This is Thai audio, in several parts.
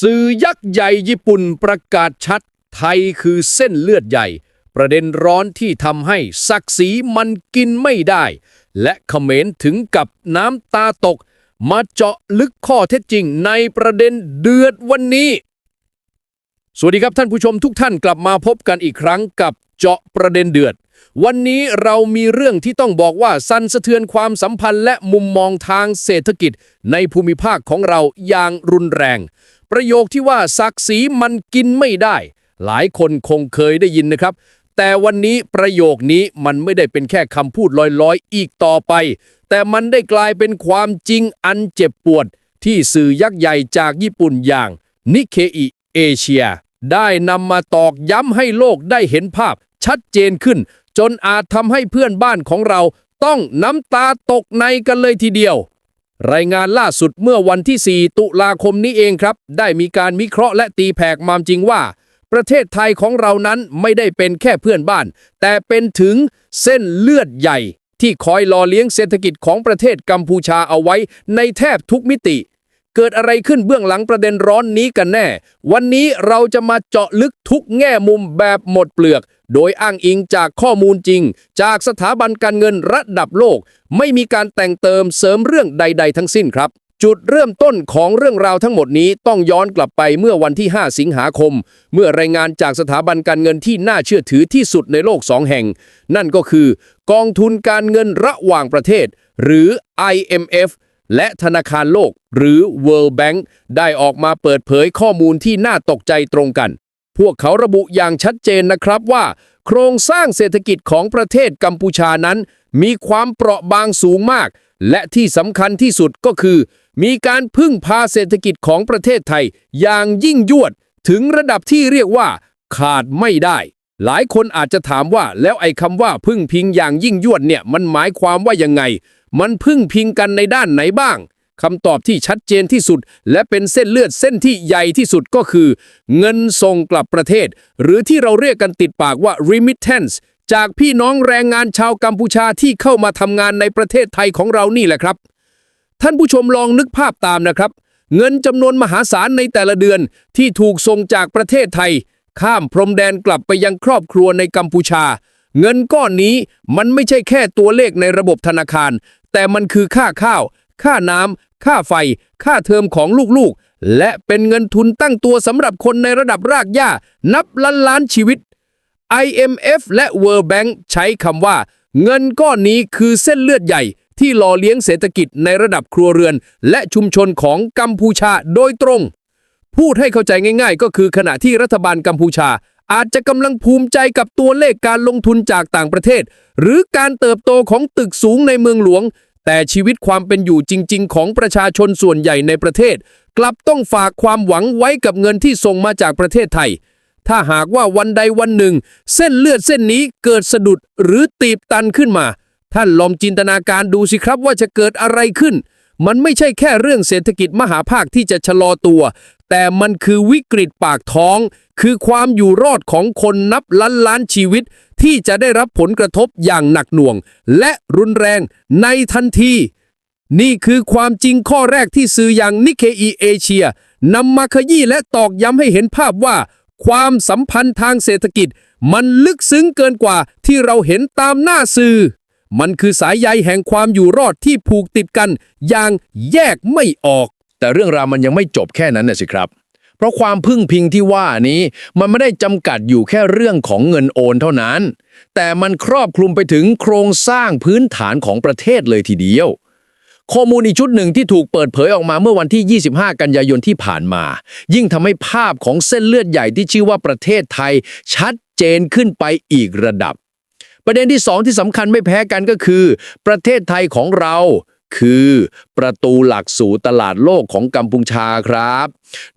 สื่อยักษ์ใหญ่ญี่ปุ่นประกาศชัด ไทยคือเส้นเลือดใหญ่ ประเด็นร้อนที่ทำให้ศักดิ์ศรีมันกินไม่ได้ และเขมรถึงกับน้ำตาตก มาเจาะลึกข้อเท็จจริงในประเด็นเดือดวันนี้ สวัสดีครับท่านผู้ชมทุกท่านกลับมาพบกันอีกครั้งกับเจาะประเด็นเดือด วันนี้เรามีเรื่องที่ต้องบอกว่าสั่นสะเทือนความสัมพันธ์และมุมมองทางเศรษฐกิจในภูมิภาคของเราอย่างรุนแรง ประโยคที่ว่าศักดิ์ศรีมันกินไม่ได้ หลายคนคงเคยได้ยินนะครับ แต่วันนี้ประโยคนี้มันไม่ได้เป็นแค่คำพูดลอยๆ อีกต่อไป แต่มันได้กลายเป็นความจริงอันเจ็บปวด ที่สื่อยักษ์ใหญ่จากญี่ปุ่นอย่างนิเคอิเอเชียได้นำมาตอกย้ำให้โลกได้เห็นภาพชัดเจนขึ้น จนอาจทำให้เพื่อนบ้านของเราต้องน้ำตาตกในกันเลยทีเดียว รายงานล่าสุดเมื่อวันที่ 4 ตุลาคมนี้เองครับ ได้มีการวิเคราะห์และตีแผ่ความจริงว่า ประเทศไทยของเรานั้นไม่ได้เป็นแค่เพื่อนบ้าน แต่เป็นถึงเส้นเลือดใหญ่ ที่คอยหล่อเลี้ยงเศรษฐกิจของประเทศกัมพูชาเอาไว้ในแทบทุกมิติ เกิดอะไรขึ้นเบื้องหลังประเด็นร้อนนี้กันแน่ วันนี้เราจะมาเจาะลึกทุกแง่มุมแบบหมดเปลือก โดยอ้างอิงจากข้อมูลจริง จากสถาบันการเงินระดับโลก ไม่มีการแต่งเติมเสริมเรื่องใด ๆ ทั้งสิ้นครับจุดเริ่มต้นของเรื่องราวทั้งหมดนี้ต้องย้อนกลับไปเมื่อวันที่ 5 สิงหาคม เมื่อรายงานจากสถาบันการเงินที่น่าเชื่อถือที่สุดในโลกสองแห่ง นั่นก็คือ กองทุนการเงินระหว่างประเทศ หรือ IMF และธนาคารโลก หรือ World Bank ได้ออกมาเปิดเผยข้อมูลที่น่าตกใจตรงกัน พวกเขาระบุอย่างชัดเจนนะครับว่า โครงสร้างเศรษฐกิจของประเทศกัมพูชานั้น มีความเปราะบางสูงมาก และที่สำคัญที่สุดก็คือ มีการพึ่งพาเศรษฐกิจของประเทศไทย อย่างยิ่งยวด ถึงระดับที่เรียกว่า ขาดไม่ได้หลายคนอาจจะถามว่าแล้วไอ้คำว่าพึ่งพิงอย่างยิ่งยวดเนี่ยมันหมายความว่ายังไง มันพึ่งพิงกันในด้านไหนบ้างคำตอบที่ชัดเจนที่สุด และเป็นเส้นเลือดเส้นที่ใหญ่ที่สุดก็คือ เงินส่งกลับประเทศ หรือที่เราเรียกกันติดปากว่า remittance จากพี่น้องแรงงานชาวกัมพูชาที่เข้ามาทำงานในประเทศไทยของเรานี่แหละครับ ท่านผู้ชมลองนึกภาพตามนะครับ เงินจำนวนมหาศาลในแต่ละเดือนที่ถูกส่งจากประเทศไทย ข้ามพรมแดนกลับไปยังครอบครัวในกัมพูชา เงินก้อนนี้มันไม่ใช่แค่ตัวเลขในระบบธนาคาร แต่มันคือค่าข้าว ค่าน้ำค่าไฟ ค่าเทอมของลูกๆ และเป็นเงินทุนตั้งตัวสำหรับคนในระดับรากหญ้า นับล้านล้านชีวิต IMF และ World Bank ใช้คำว่า เงินก้อนนี้คือเส้นเลือดใหญ่ที่หล่อเลี้ยงเศรษฐกิจในระดับครัวเรือน และชุมชนของกัมพูชาโดยตรง พูดให้เข้าใจง่าย ๆ ก็คือขณะที่รัฐบาลกัมพูชา อาจจะกำลังภูมิใจกับตัวเลขการลงทุนจากต่างประเทศ หรือการเติบโตของตึกสูงในเมืองหลวง แต่ชีวิตความเป็นอยู่จริง ๆ ของประชาชนส่วนใหญ่ในประเทศ กลับต้องฝากความหวังไว้กับเงินที่ส่งมาจากประเทศไทย ถ้าหากว่าวันใดวันหนึ่ง เส้นเลือดเส้นนี้เกิดสะดุดหรือตีบตันขึ้นมา ท่านลองจินตนาการดูสิครับว่าจะเกิดอะไรขึ้น มันไม่ใช่แค่เรื่องเศรษฐกิจมหาภาคที่จะชะลอตัว แต่มันคือวิกฤตปากท้อง คือความอยู่รอดของคนนับล้านล้านชีวิต ที่จะได้รับผลกระทบอย่างหนักหน่วง และรุนแรงในทันที นี่คือความจริงข้อแรกที่สื่ออย่างนิเคอีเอเชียนำมาขยี้และตอกย้ำให้เห็นภาพว่า ความสัมพันธ์ทางเศรษฐกิจ มันลึกซึ้งเกินกว่าที่เราเห็นตามหน้าสื่อ มันคือสายใยแห่งความอยู่รอดที่ผูกติดกันอย่างแยกไม่ออก แต่เรื่องราวมันยังไม่จบแค่นั้นนะสิครับ เพราะความพึ่งพิงที่ว่านี้มันไม่ได้จำกัดอยู่แค่เรื่องของเงินโอนเท่านั้น แต่มันครอบคลุมไปถึงโครงสร้างพื้นฐานของประเทศเลยทีเดียวข้อมูลอีกชุดหนึ่งที่ถูกเปิดเผยออกมาเมื่อวันที่ 25 กันยายนที่ผ่านมา ยิ่งทำให้ภาพของเส้นเลือดใหญ่ที่ชื่อว่าประเทศไทยชัดเจนขึ้นไปอีกระดับ ประเด็นที่สองที่สำคัญไม่แพ้กันก็คือ ประเทศไทยของเราคือประตูหลักสู่ตลาดโลกของกัมพูชาครับ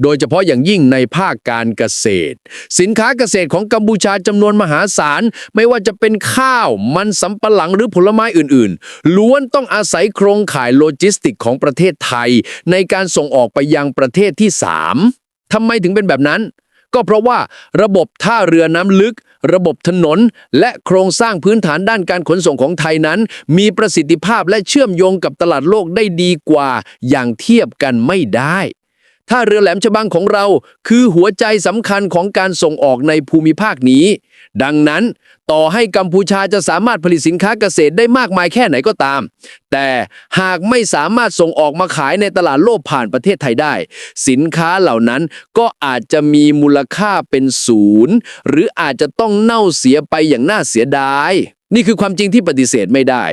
โดยเฉพาะอย่างยิ่งในภาคการเกษตร สินค้าเกษตรของกัมพูชาจำนวนมหาศาล ไม่ว่าจะเป็นข้าว มันสำปะหลังหรือผลไม้อื่นๆ ล้วนต้องอาศัยโครงข่ายโลจิสติกของประเทศไทย ในการส่งออกไปยังประเทศที่ 3ทำไมถึงเป็นแบบนั้น ก็เพราะว่าระบบท่าเรือน้ำลึก ระบบถนน และโครงสร้างพื้นฐานด้านการขนส่งของไทยนั้น มีประสิทธิภาพและเชื่อมโยงกับตลาดโลกได้ดีกว่า อย่างเทียบกันไม่ได้ท่าเรือแหลมฉบังของเรา คือหัวใจสำคัญของการส่งออกในภูมิภาคนี้ ดังนั้น ต่อให้กัมพูชาจะสามารถผลิตสินค้าเกษตรได้มากมายแค่ไหนก็ตาม แต่หากไม่สามารถส่งออกมาขายในตลาดโลกผ่านประเทศไทยได้ สินค้าเหล่านั้นก็อาจจะมีมูลค่าเป็นศูนย์ หรืออาจจะต้องเน่าเสียไปอย่างน่าเสียดาย นี่คือความจริงที่ปฏิเสธไม่ได้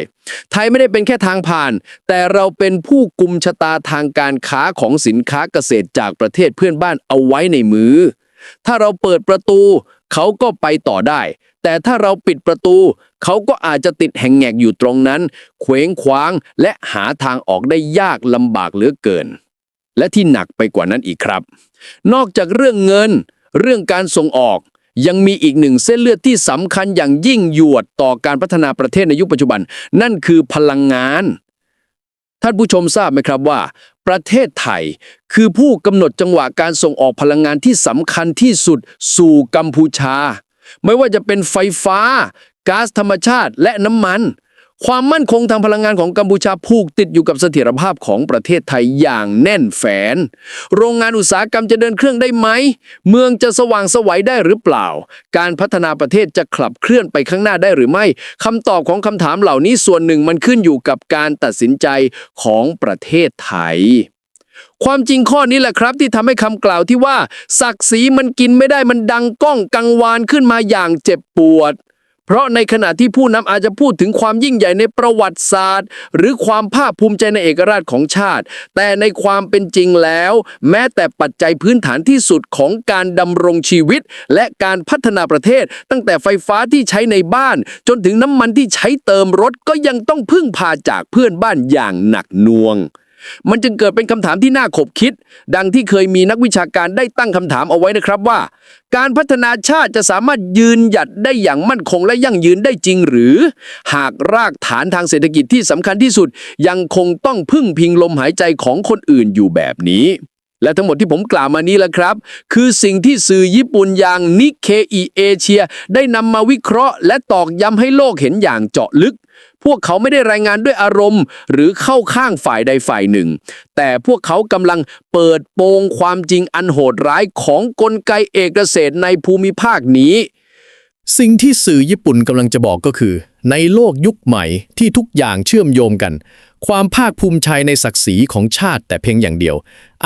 ไทยไม่ได้เป็นแค่ทางผ่าน แต่เราเป็นผู้กุมชะตาทางการค้าของสินค้าเกษตรจากประเทศเพื่อนบ้านเอาไว้ในมือ ถ้าเราเปิดประตู เขาก็ไปต่อได้ แต่ถ้าเราปิดประตู เขาก็อาจจะติดแหงแงกอยู่ตรงนั้นเคว้งคว้าง และหาทางออกได้ยากลำบากเหลือเกิน และที่หนักไปกว่านั้นอีกครับ นอกจากเรื่องเงิน เรื่องการส่งออกยังมีอีกหนึ่งเส้นเลือดที่สำคัญอย่างยิ่งยวดต่อการพัฒนาประเทศในยุคปัจจุบัน นั่นคือพลังงาน ท่านผู้ชมทราบไหมครับว่า ประเทศไทยคือผู้กำหนดจังหวะการส่งออกพลังงานที่สำคัญที่สุดสู่กัมพูชา ไม่ว่าจะเป็นไฟฟ้าก๊าซธรรมชาติและน้ำมัน ความมั่นคงทางพลังงานของกัมพูชาผูกติดอยู่กับเสถียรภาพของประเทศไทยอย่างแน่นแฟนโรงงานอุตสาหกรรมจะเดินเครื่องได้ไหม เมืองจะสว่างสวัยได้หรือเปล่า การพัฒนาประเทศจะขับเคลื่อนไปข้างหน้าได้หรือไม่คำตอบของคำถามเหล่านี้ส่วนหนึ่งมันขึ้นอยู่กับการตัดสินใจของประเทศไทยความจริงข้อนี้แหละครับที่ทำให้คำกล่าวที่ว่า ศักดิ์ศรีมันกินไม่ได้มันดังก้องกังวานขึ้นมาอย่างเจ็บปวด เพราะในขณะที่ผู้นำอาจจะพูดถึงความยิ่งใหญ่ในประวัติศาสตร์ หรือความภาคภูมิใจในเอกราชของชาติ แต่ในความเป็นจริงแล้ว แม้แต่ปัจจัยพื้นฐานที่สุดของการดำรงชีวิต และการพัฒนาประเทศ ตั้งแต่ไฟฟ้าที่ใช้ในบ้าน จนถึงน้ำมันที่ใช้เติมรถก็ยังต้องพึ่งพาจากเพื่อนบ้านอย่างหนักหน่วง มันจึงเกิดเป็นคำถามที่น่าขบคิด ดังที่เคยมีนักวิชาการได้ตั้งคำถามเอาไว้นะครับว่า การพัฒนาชาติจะสามารถยืนหยัดได้อย่างมั่นคงและยั่งยืนได้จริงหรือ หากรากฐานทางเศรษฐกิจที่สำคัญที่สุด ยังคงต้องพึ่งพิงลมหายใจของคนอื่นอยู่แบบนี้ และทั้งหมดที่ผมกล่าวมานี้แหละครับ คือสิ่งที่สื่อญี่ปุ่นอย่างนิเคอีเอเชียได้นำมาวิเคราะห์ และตอกย้ำให้โลกเห็นอย่างเจาะลึก พวกเขาไม่ได้รายงานด้วยอารมณ์ หรือเข้าข้างฝ่ายใดฝ่ายหนึ่ง แต่พวกเขากำลังเปิดโปงความจริงอันโหดร้ายของกลไกเอกเกษตรในภูมิภาคนี้ สิ่งที่สื่อญี่ปุ่นกำลังจะบอกก็คือ ในโลกยุคใหม่ที่ทุกอย่างเชื่อมโยงกัน ความภาคภูมิใจในศักดิ์ศรีของชาติแต่เพียงอย่างเดียว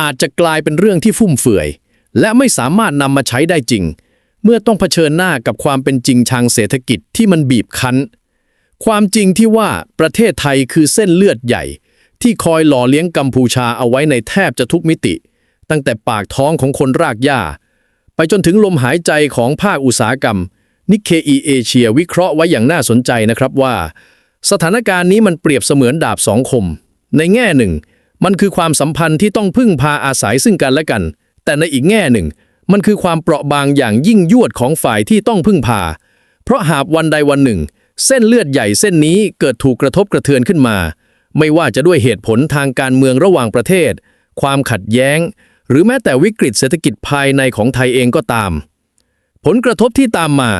อาจจะกลายเป็นเรื่องที่ฟุ่มเฟือย และไม่สามารถนำมาใช้ได้จริง เมื่อต้องเผชิญหน้ากับความเป็นจริงทางเศรษฐกิจที่มันบีบคั้น ความจริงที่ว่าประเทศไทยคือเส้นเลือดใหญ่ ที่คอยหล่อเลี้ยงกัมพูชาเอาไว้ในแทบจะทุกมิติ ตั้งแต่ปากท้องของคนรากหญ้า ไปจนถึงลมหายใจของภาคอุตสาหกรรมนิเคอีเอเชียวิเคราะห์ไว้อย่างน่าสนใจนะครับว่า สถานการณ์นี้มันเปรียบเสมือนดาบสองคม ในแง่หนึ่ง มันคือความสัมพันธ์ที่ต้องพึ่งพาอาศัยซึ่งกันและกัน แต่ในอีกแง่หนึ่ง มันคือความเปราะบางอย่างยิ่งยวดของฝ่ายที่ต้องพึ่งพา เพราะหากวันใดวันหนึ่ง เส้นเลือดใหญ่เส้นนี้เกิดถูกกระทบกระเทือนขึ้นมา ไม่ว่าจะด้วยเหตุผลทางการเมืองระหว่างประเทศ ความขัดแย้ง หรือแม้แต่วิกฤตเศรษฐกิจภายในของไทยเองก็ตาม ผลกระทบที่ตามมา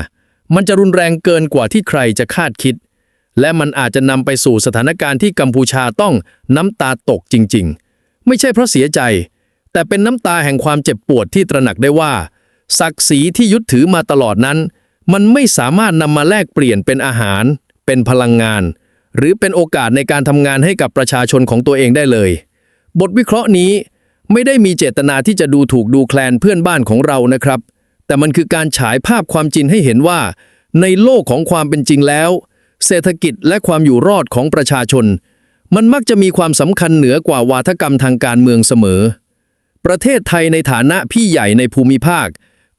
มันจะรุนแรงเกินกว่าที่ใครจะคาดคิด และมันอาจจะนำไปสู่สถานการณ์ที่กัมพูชาต้องน้ำตาตกจริงๆ ไม่ใช่เพราะเสียใจ แต่เป็นน้ำตาแห่งความเจ็บปวดที่ตระหนักได้ว่า ศักดิ์ศรีที่ยึดถือมาตลอดนั้น มันไม่สามารถนำมาแลกเปลี่ยนเป็นอาหาร เป็นพลังงาน หรือเป็นโอกาสในการทำงานให้กับประชาชนของตัวเองได้เลย บทวิเคราะห์นี้ไม่ได้มีเจตนาที่จะดูถูกดูแคลนเพื่อนบ้านของเรานะครับ แต่มันคือการฉายภาพความจริงให้เห็นว่า ในโลกของความเป็นจริงแล้ว เศรษฐกิจและความอยู่รอดของประชาชน มันมักจะมีความสำคัญเหนือกว่าวาทกรรมทางการเมืองเสมอ ประเทศไทยในฐานะพี่ใหญ่ในภูมิภาค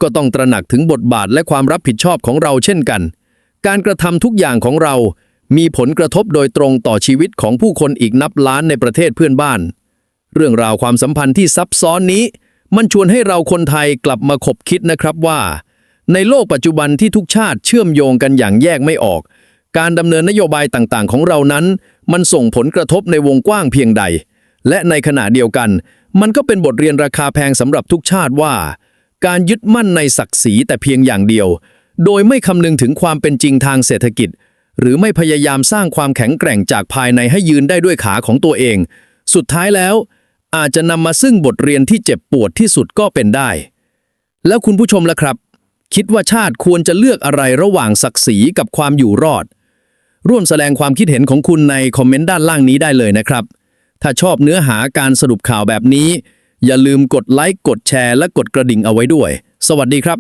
ก็ต้องตระหนักถึงบทบาทและความรับผิดชอบของเราเช่นกัน การกระทำทุกอย่างของเรา มีผลกระทบโดยตรงต่อชีวิตของผู้คนอีกนับล้านในประเทศเพื่อนบ้าน เรื่องราวความสัมพันธ์ที่ซับซ้อนนี้ มันชวนให้เราคนไทยกลับมาคบคิดนะครับว่า ในโลกปัจจุบันที่ทุกชาติเชื่อมโยงกันอย่างแยกไม่ออก การดำเนินนโยบายต่างๆ ของเรานั้น มันส่งผลกระทบในวงกว้างเพียงใด และในขณะเดียวกัน มันก็เป็นบทเรียนราคาแพงสำหรับทุกชาติว่า การยึดมั่นในศักดิ์ศรีแต่เพียงอย่างเดียว โดยไม่คำนึงถึงความเป็นจริงทางเศรษฐกิจ หรือไม่พยายามสร้างความแข็งแกร่งจากภายในให้ยืนได้ด้วยขาของตัวเอง สุดท้ายแล้ว อาจจะนำมาซึ่งบทเรียนที่เจ็บปวดที่สุดก็เป็นได้ แล้วคุณผู้ชมล่ะครับ คิดว่าชาติควรจะเลือกอะไรระหว่างศักดิ์ศรีกับความอยู่รอด ร่วมแสดงความคิดเห็นของคุณในคอมเมนต์ด้านล่างนี้ได้เลยนะครับ ถ้าชอบเนื้อหาการสรุปข่าวแบบนี้ อย่าลืมกดไลค์กดแชร์และกดกระดิ่งเอาไว้ด้วย สวัสดีครับ